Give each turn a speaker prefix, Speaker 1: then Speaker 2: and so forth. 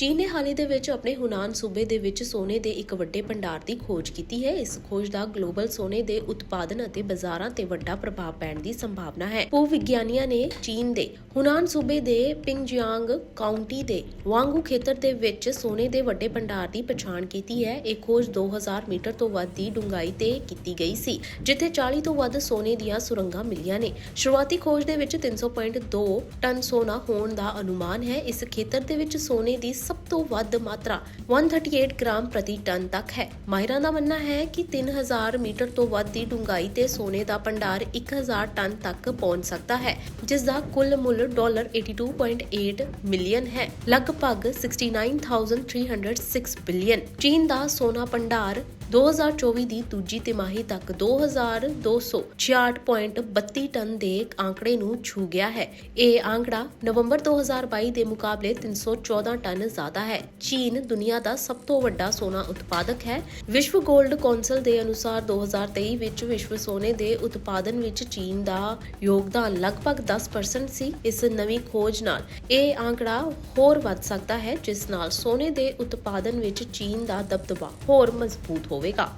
Speaker 1: ਚੀਨ ਨੇ ਹਾਲ ਹੀ ਦੇ ਵਿੱਚ ਆਪਣੇ ਹੁਨਾਨ ਸੂਬੇ ਦੇ ਵਿੱਚ ਸੋਨੇ ਦੇ ਇੱਕ ਵੱਡੇ ਭੰਡਾਰ ਦੀ ਖੋਜ ਕੀਤੀ ਹੈ। ਇਸ ਖੋਜ ਦਾ ਗਲੋਬਲ ਸੋਨੇ ਦੇ ਉਤਪਾਦਨ ਅਤੇ ਬਾਜ਼ਾਰਾਂ ਤੇ ਵੱਡਾ ਪ੍ਰਭਾਵ ਪੈਣ ਦੀ ਸੰਭਾਵਨਾ ਹੈ। ਭੂ ਵਿਗਿਆਨੀਆਂ ਨੇ ਚੀਨ ਦੇ ਹੁਨਾਨ ਸੂਬੇ ਦੇ ਪਿੰਗਜਿਆਂਗ ਕਾਉਂਟੀ ਦੇ ਵਾਂਗੂ ਖੇਤਰ ਦੇ ਵਿੱਚ ਸੋਨੇ ਦੇ ਵੱਡੇ ਭੰਡਾਰ ਦੀ ਪਛਾਣ ਕੀਤੀ ਹੈ। ਇਹ ਖੋਜ 2000 ਮੀਟਰ ਤੋਂ ਵੱਧ ਦੀ ਡੂੰਘਾਈ ਤੇ ਕੀਤੀ ਗਈ ਸੀ, ਜਿੱਥੇ 40 ਤੋਂ ਵੱਧ ਸੋਨੇ ਦੀਆਂ ਸੁਰੰਗਾਂ ਮਿਲੀਆਂ ਨੇ। ਸ਼ੁਰੂਆਤੀ ਖੋਜ ਦੇ ਵਿੱਚ 300.2 ਟਨ ਸੋਨਾ ਹੋਣ ਦਾ ਅਨੁਮਾਨ ਹੈ। ਇਸ ਖੇਤਰ ਦੇ ਵਿੱਚ ਸੋਨੇ ਦੀ ਸਭ ਤੋਂ ਵੱਧ ਮਾਤਰਾ 138 ਗ੍ਰਾਮ ਪ੍ਰਤੀ ਟਨ ਤੱਕ ਹੈ। ਮਾਹਿਰਾਂ ਦਾ ਮੰਨਣਾ ਹੈ ਕਿ 3000 ਮੀਟਰ ਤੋਂ ਵੱਧ ਦੀ ਡੂੰਘਾਈ ਤੇ ਸੋਨੇ ਦਾ ਭੰਡਾਰ 1000 ਟਨ ਤੱਕ ਪਹੁੰਚ ਸਕਦਾ ਹੈ, ਜਿਸ ਦਾ ਕੁੱਲ ਮੁੱਲ ਡਾਲਰ 82.8 ਮਿਲੀਅਨ ਹੈ, ਲਗਭਗ 69306 ਬਿਲੀਅਨ ਚੀਨ ਦਾ ਸੋਨਾ ਭੰਡਾਰ 2024 ਦੀ ਦੂਜੀ ਤਿਮਾਹੀ ਤੱਕ 2266.32 ਟਨ ਦੇ ਆંકੜੇ ਨੂੰ ਛੂ ਗਿਆ ਹੈ। ਇਹ ਆંકੜਾ ਨਵੰਬਰ 2022 ਦੇ ਮੁਕਾਬਲੇ 314 ਟਨ ਜ਼ਿਆਦਾ ਹੈ। ਚੀਨ ਦੁਨੀਆ ਦਾ ਸਭ ਤੋਂ ਵੱਡਾ ਸੋਨਾ ਉਤਪਾਦਕ ਹੈ। ਵਿਸ਼ਵ ਗੋਲਡ ਕੌਂਸਲ ਦੇ ਅਨੁਸਾਰ 2023 ਵਿੱਚ ਵਿਸ਼ਵ ਸੋਨੇ ਦੇ ਉਤਪਾਦਨ ਵਿੱਚ ਚੀਨ ਦਾ ਯੋਗਦਾਨ ਲਗਭਗ 10% ਸੀ ਇਸ ਨਵੀਂ ਖੋਜ ਨਾਲ। ਇਹ ਆંકੜਾ ਹੋਰ ਵੱਧ ਸਕਦਾ ਹੈ, ਜਿਸ ਨਾਲ ਸੋਨੇ ਦੇ ਉਤਪਾਦਨ ਵਿੱਚ ਚੀਨ ਦਾ ਦਬਦਬਾ ਹੋਰ ਮਜ਼ਬੂਤ ਹੋ 为岗。